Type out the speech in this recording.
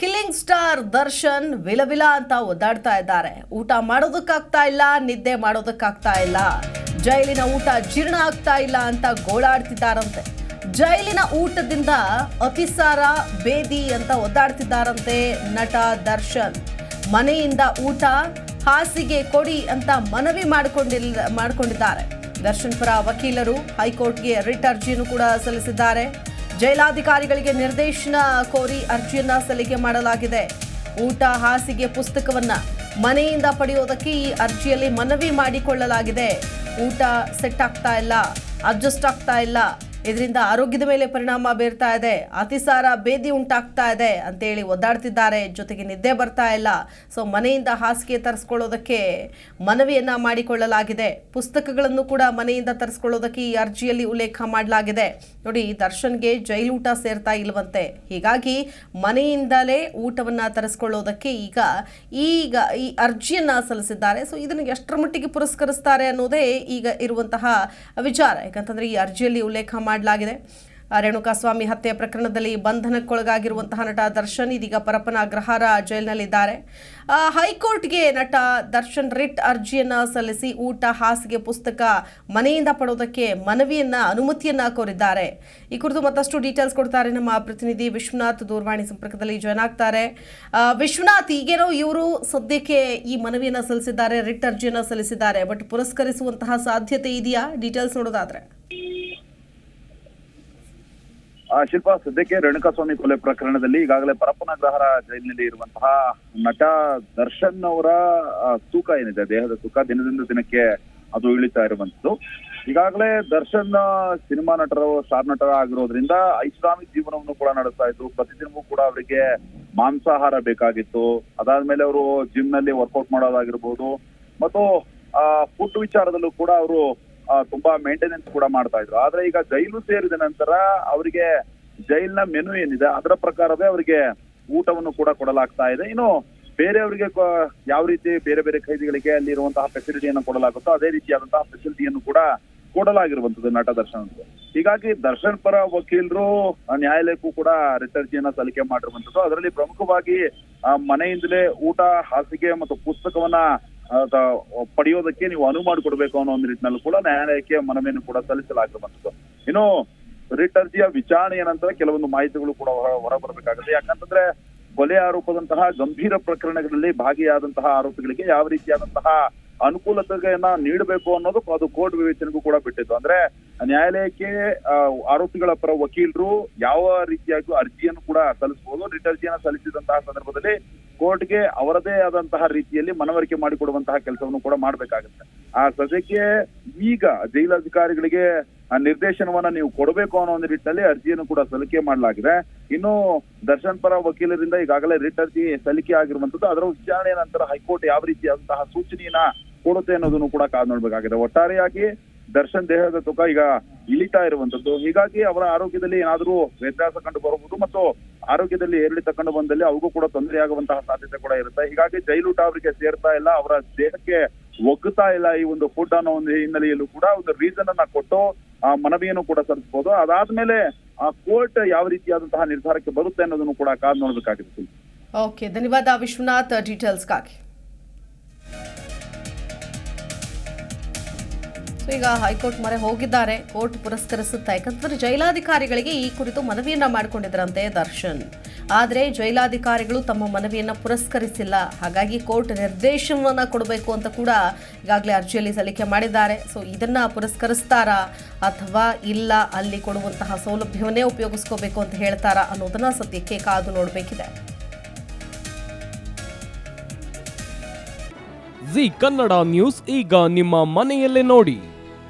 Killing star Darshan ವಿಲವಿಲ ಅಂತ ಒದ್ದಾಡ್ತಾ ಇದ್ದಾರೆ. ಊಟ ಮಾಡೋದಕ್ಕಾಗ್ತಾ ಇಲ್ಲ, ನಿದ್ದೆ ಮಾಡೋದಕ್ಕಾಗ್ತಾ ಇಲ್ಲ. ಜೈಲಿನ ಊಟ ಜೀರ್ಣ ಆಗ್ತಾ ಇಲ್ಲ ಅಂತ ಗೋಳಾಡ್ತಿದ್ದಾರಂತೆ. ಜೈಲಿನ ಊಟದಿಂದ ಅತಿಸಾರ, ಬೇದಿ ಅಂತ ಒದ್ದಾಡ್ತಿದ್ದಾರಂತೆ ನಟ ದರ್ಶನ್. ಮನೆಯಿಂದ ಊಟ, ಹಾಸಿಗೆ ಕೊಡಿ ಅಂತ ಮನವಿ ಮಾಡಿಕೊಂಡಿಲ್ಲ ಮಾಡಿಕೊಂಡಿದ್ದಾರೆ. ದರ್ಶನ್ ಪರ ವಕೀಲರು ಹೈಕೋರ್ಟ್ಗೆ ರಿಟ್ ಅರ್ಜಿಯನ್ನು ಕೂಡ ಸಲ್ಲಿಸಿದ್ದಾರೆ. ಜೈಲಾಧಿಕಾರಿಗಳಿಗೆ ನಿರ್ದೇಶನ ಕೋರಿ ಅರ್ಜಿಯನ್ನ ಸಲ್ಲಿಕೆ ಮಾಡಲಾಗಿದೆ. ಊಟ, ಹಾಸಿಗೆ, ಪುಸ್ತಕವನ್ನ ಮನೆಯಿಂದ ಪಡೆಯೋದಕ್ಕೆ ಈ ಅರ್ಜಿಯಲ್ಲಿ ಮನವಿ ಮಾಡಿಕೊಳ್ಳಲಾಗಿದೆ. ಊಟ ಸೆಟ್ ಆಗ್ತಾ ಇಲ್ಲ ಅಡ್ಜಸ್ಟ್ ಆಗ್ತಾ ಇಲ್ಲ. ಇದರಿಂದ ಆರೋಗ್ಯದ ಮೇಲೆ ಪರಿಣಾಮ ಬೀರ್ತಾ ಇದೆ. ಅತಿಸಾರ ಬೇದಿ ಉಂಟಾಗ್ತಾ ಇದೆ ಅಂತೇಳಿ ಒದ್ದಾಡ್ತಿದ್ದಾರೆ. ಜೊತೆಗೆ ನಿದ್ದೆ ಬರ್ತಾ ಇಲ್ಲ. ಸೊ, ಮನೆಯಿಂದ ಹಾಸಿಗೆ ತರಿಸ್ಕೊಳ್ಳೋದಕ್ಕೆ ಮನವಿಯನ್ನ ಮಾಡಿಕೊಳ್ಳಲಾಗಿದೆ. ಪುಸ್ತಕಗಳನ್ನು ಕೂಡ ಮನೆಯಿಂದ ತರಿಸ್ಕೊಳ್ಳೋದಕ್ಕೆ ಈ ಅರ್ಜಿಯಲ್ಲಿ ಉಲ್ಲೇಖ ಮಾಡಲಾಗಿದೆ. ನೋಡಿ, ದರ್ಶನ್ಗೆ ಜೈಲೂಟ ಸೇರ್ತಾ ಇಲ್ವಂತೆ. ಹೀಗಾಗಿ ಮನೆಯಿಂದಲೇ ಊಟವನ್ನು ತರಿಸ್ಕೊಳ್ಳೋದಕ್ಕೆ ಈಗ ಈಗ ಈ ಅರ್ಜಿಯನ್ನ ಸಲ್ಲಿಸಿದ್ದಾರೆ. ಸೊ, ಇದನ್ನು ಎಷ್ಟರ ಮಟ್ಟಿಗೆ ಪುರಸ್ಕರಿಸ್ತಾರೆ ಅನ್ನೋದೇ ಈಗ ಇರುವಂತಹ ವಿಚಾರ. ಯಾಕಂತಂದರೆ ಈ ಅರ್ಜಿಯಲ್ಲಿ ಉಲ್ಲೇಖ ಮಾಡಲಾಗಿದೆ. ರೇಣುಕಾಸ್ವಾಮಿ ಹತ್ಯೆ ಪ್ರಕರಣದಲ್ಲಿ ಬಂಧನಕ್ಕೊಳಗಾಗಿರುವಂತಹ ನಟ ದರ್ಶನ್, ಇದೀಗ ಪರಪ್ಪನ ಅಗ್ರಹಾರ ಜೈಲಿನಲ್ಲಿದ್ದಾರೆ. ಹೈಕೋರ್ಟ್ಗೆ ನಟ ದರ್ಶನ್ ರಿಟ್ ಅರ್ಜಿಯನ್ನ ಸಲ್ಲಿಸಿ ಊಟ, ಹಾಸಿಗೆ ಪುಸ್ತಕ ಮನೆಯಿಂದ ಪಡೋದಕ್ಕೆ ಮನವಿಯನ್ನ, ಅನುಮತಿಯನ್ನ ಕೋರಿದ್ದಾರೆ. ಈ ಕುರಿತು ಮತ್ತಷ್ಟು ಡೀಟೇಲ್ಸ್ ಕೊಡ್ತಾರೆ ನಮ್ಮ ಪ್ರತಿನಿಧಿ ವಿಶ್ವನಾಥ್ ದೂರವಾಣಿ ಸಂಪರ್ಕದಲ್ಲಿ ಜಾಯ್ನ್ ಆಗ್ತಾರೆ. ವಿಶ್ವನಾಥ್, ಈಗೇನೋ ಇವರು ಸದ್ಯಕ್ಕೆ ಈ ಮನವಿಯನ್ನು ಸಲ್ಲಿಸಿದ್ದಾರೆ, ರಿಟ್ ಅರ್ಜಿಯನ್ನು ಸಲ್ಲಿಸಿದ್ದಾರೆ, ಬಟ್ ಪುರಸ್ಕರಿಸುವಂತಹ ಸಾಧ್ಯತೆ ಇದೆಯಾ? ಡೀಟೇಲ್ಸ್ ನೋಡೋದಾದ್ರೆ. ಶಿಲ್ಪ ಸದ್ಯಕ್ಕೆ ರೇಣುಕಾಸ್ವಾಮಿ ಕೊಲೆ ಪ್ರಕರಣದಲ್ಲಿ ಈಗಾಗಲೇ ಪರಪ್ಪನಗ್ರಹರ ಜೈಲಿನಲ್ಲಿ ಇರುವಂತಹ ನಟ ದರ್ಶನ್ ಅವರ ಆ, ತೂಕ ಏನಿದೆ ದೇಹದ ತೂಕ ದಿನದಿಂದ ದಿನಕ್ಕೆ ಅದು ಇಳಿತಾ ಇರುವಂತದ್ದು ಈಗಾಗಲೇ ದರ್ಶನ್ ಆ, ಸಿನಿಮಾ ನಟರು ಸ್ಟಾರ್ ನಟರ ಆಗಿರೋದ್ರಿಂದ ಐಷಾರಾಮಿ ಜೀವನವನ್ನು ಕೂಡ ನಡೆಸ್ತಾ ಇದ್ರು. ಪ್ರತಿದಿನವೂ ಕೂಡ ಅವರಿಗೆ ಮಾಂಸಾಹಾರ ಬೇಕಾಗಿತ್ತು. ಅದಾದ್ಮೇಲೆ ಅವರು ಜಿಮ್ನಲ್ಲಿ ವರ್ಕೌಟ್ ಮಾಡೋದಾಗಿರ್ಬೋದು. ಮತ್ತು ಫುಡ್ ವಿಚಾರದಲ್ಲೂ ಕೂಡ ಅವರು ಆ, ತುಂಬಾ ಮೇಂಟೆನೆನ್ಸ್ ಕೂಡ ಮಾಡ್ತಾ ಇದ್ರು. ಆದ್ರೆ ಈಗ ಜೈಲು ಸೇರಿದ ನಂತರ ಅವರಿಗೆ ಜೈಲಿನ ಮೆನು ಏನಿದೆ, ಅದರ ಪ್ರಕಾರವೇ ಅವರಿಗೆ ಊಟವನ್ನು ಕೂಡ ಕೊಡಲಾಗ್ತಾ ಇದೆ. ಇನ್ನು ಬೇರೆಯವರಿಗೆ ಯಾವ ರೀತಿ ಬೇರೆ ಬೇರೆ ಖೈದಿಗಳಿಗೆ ಅಲ್ಲಿ ಇರುವಂತಹ ಫೆಸಿಲಿಟಿಯನ್ನು ಕೊಡಲಾಗುತ್ತೋ ಅದೇ ರೀತಿಯಾದಂತಹ ಫೆಸಿಲಿಟಿಯನ್ನು ಕೂಡ ಕೊಡಲಾಗಿರುವಂತದ್ದು ನಟ ದರ್ಶನ್ ಹೀಗಾಗಿ ದರ್ಶನ್ ಪರ ವಕೀಲರು ನ್ಯಾಯಾಲಯಕ್ಕೂ ಕೂಡ ರಿಟ್ ಸಲ್ಲಿಕೆ ಮಾಡಿರುವಂತದ್ದು ಅದರಲ್ಲಿ ಪ್ರಮುಖವಾಗಿ ಮನೆಯಿಂದಲೇ ಊಟ, ಹಾಸಿಗೆ ಮತ್ತು ಪುಸ್ತಕವನ್ನ ಪಡೆಯೋದಕ್ಕೆ ನೀವು ಅನುವು ಮಾಡಿಕೊಡ್ಬೇಕು ಅನ್ನೋ ಒಂದು ರೀತಿಯಲ್ಲೂ ಕೂಡ ನ್ಯಾಯಾಲಯಕ್ಕೆ ಮನವಿಯನ್ನು ಕೂಡ ಸಲ್ಲಿಸಲಾಗಿರುವಂತದ್ದು ಇನ್ನು ರಿಟ್ ಅರ್ಜಿಯ ವಿಚಾರಣೆಯ ನಂತರ ಕೆಲವೊಂದು ಮಾಹಿತಿಗಳು ಕೂಡ ಹೊರ ಹೊರಬರಬೇಕಾಗುತ್ತೆ. ಯಾಕಂತಂದ್ರೆ ಕೊಲೆ ಆರೋಪದಂತಹ ಗಂಭೀರ ಪ್ರಕರಣಗಳಲ್ಲಿ ಭಾಗಿಯಾದಂತಹ ಆರೋಪಿಗಳಿಗೆ ಯಾವ ರೀತಿಯಾದಂತಹ ಅನುಕೂಲತೆಯನ್ನ ನೀಡಬೇಕು ಅನ್ನೋದು ಅದು ಕೋರ್ಟ್ ವಿವೇಚನೆಗೂ ಕೂಡ ಬಿಟ್ಟಿತ್ತು. ಅಂದ್ರೆ ನ್ಯಾಯಾಲಯಕ್ಕೆ ಆರೋಪಿಗಳ ಪರ ವಕೀಲರು ಯಾವ ರೀತಿಯಾಗಿ ಅರ್ಜಿಯನ್ನು ಕೂಡ ಸಲ್ಲಿಸಬಹುದು ರಿಟ್ ಅರ್ಜಿಯನ್ನು ಸಲ್ಲಿಸಿದಂತಹ ಸಂದರ್ಭದಲ್ಲಿ ಕೋರ್ಟ್ಗೆ ಅವರದೇ ಆದಂತಹ ರೀತಿಯಲ್ಲಿ ಮನವರಿಕೆ ಮಾಡಿಕೊಡುವಂತಹ ಕೆಲಸವನ್ನು ಕೂಡ ಮಾಡಬೇಕಾಗುತ್ತೆ. ಆ ಸದ್ಯಕ್ಕೆ ಈಗ ಜೈಲಾಧಿಕಾರಿಗಳಿಗೆ ನಿರ್ದೇಶನವನ್ನ ನೀವು ಕೊಡಬೇಕು ಅನ್ನೋ ಒಂದು ನಿಟ್ಟಿನಲ್ಲಿ ಅರ್ಜಿಯನ್ನು ಕೂಡ ಸಲ್ಲಿಕೆ ಮಾಡಲಾಗಿದೆ. ಇನ್ನು ದರ್ಶನ್ ಪರ ವಕೀಲರಿಂದ ಈಗಾಗಲೇ ರಿಟ್ ಅರ್ಜಿ ಸಲ್ಲಿಕೆ ಆಗಿರುವಂತದ್ದು ಅದರ ವಿಚಾರಣೆಯ ನಂತರ ಹೈಕೋರ್ಟ್ ಯಾವ ರೀತಿಯಾದಂತಹ ಸೂಚನೆಯನ್ನ ಕೊಡುತ್ತೆ ಅನ್ನೋದನ್ನು ಕೂಡ ಕಾದು ನೋಡ್ಬೇಕಾಗಿದೆ. ಒಟ್ಟಾರೆಯಾಗಿ ದರ್ಶನ್ ದೇಹದ ತೂಕ ಈಗ ಇಳಿತಾ ಇರುವಂತದ್ದು. ಹೀಗಾಗಿ ಅವರ ಆರೋಗ್ಯದಲ್ಲಿ ಏನಾದರೂ ವ್ಯತ್ಯಾಸ ಕಂಡು ಬರಬಹುದು ಮತ್ತು ಆರೋಗ್ಯದಲ್ಲಿ ಏರಿಳಿತ ಕಂಡು ಬಂದಲ್ಲಿ ಅವ್ರಿಗೂ ಕೂಡ ತೊಂದರೆ ಆಗುವಂತಹ ಸಾಧ್ಯತೆ ಕೂಡ ಇರುತ್ತೆ. ಹೀಗಾಗಿ ಜೈಲೂಟ ಅವರಿಗೆ ಸೇರ್ತಾ ಇಲ್ಲ, ಅವರ ದೇಹಕ್ಕೆ ಒಗ್ಗುತ್ತಾ ಇಲ್ಲ ಈ ಒಂದು ಫುಡ್ ಅನ್ನೋ ಒಂದು ಹಿನ್ನೆಲೆಯಲ್ಲೂ ಕೂಡ ಒಂದು ರೀಸನ್ ಅನ್ನ ಕೊಟ್ಟು, ಆ ಮನವಿಯನ್ನು ಕೂಡ ಸಲ್ಲಿಸಬಹುದು. ಅದಾದ್ಮೇಲೆ ಆ ಕೋರ್ಟ್ ಯಾವ ರೀತಿಯಾದಂತಹ ನಿರ್ಧಾರಕ್ಕೆ ಬರುತ್ತೆ ಅನ್ನೋದನ್ನು ಕೂಡ ಕಾದ್ ನೋಡಬೇಕಾಗಿದೆ. ಓಕೆ ಧನ್ಯವಾದ ವಿಶ್ವನಾಥ್ ಡೀಟೇಲ್ಸ್ಗಾಗಿ ಸೊ ಈಗ ಹೈಕೋರ್ಟ್ ಮೊರೆ ಹೋಗಿದ್ದಾರೆ. ಕೋರ್ಟ್ ಪುರಸ್ಕರಿಸುತ್ತಾ ಯಾಕಂತಂದ್ರೆ ಜೈಲಾಧಿಕಾರಿಗಳಿಗೆ ಈ ಕುರಿತು ಮನವಿಯನ್ನ ಮಾಡಿಕೊಂಡಿದ್ರಂತೆ ದರ್ಶನ್. ಆದರೆ ಜೈಲಾಧಿಕಾರಿಗಳು ತಮ್ಮ ಮನವಿಯನ್ನ ಪುರಸ್ಕರಿಸಿಲ್ಲ. ಹಾಗಾಗಿ ಕೋರ್ಟ್ ನಿರ್ದೇಶನವನ್ನ ಕೊಡಬೇಕು ಅಂತ ಕೂಡ ಈಗಾಗಲೇ ಅರ್ಜಿಯಲ್ಲಿ ಸಲ್ಲಿಕೆ ಮಾಡಿದ್ದಾರೆ. ಸೊ ಇದನ್ನ ಪುರಸ್ಕರಿಸ್ತಾರಾ ಅಥವಾ ಇಲ್ಲ ಅಲ್ಲಿ ಕೊಡುವಂತಹ ಸೌಲಭ್ಯವನ್ನೇ ಉಪಯೋಗಿಸ್ಕೋಬೇಕು ಅಂತ ಹೇಳ್ತಾರಾ ಅನ್ನೋದನ್ನ ಸದ್ಯಕ್ಕೆ ಕಾದು ನೋಡಬೇಕಿದೆ. ಜಿ ಕನ್ನಡ ನ್ಯೂಸ್ ಈಗ ನಿಮ್ಮ ಮನೆಯಲ್ಲೇ ನೋಡಿ.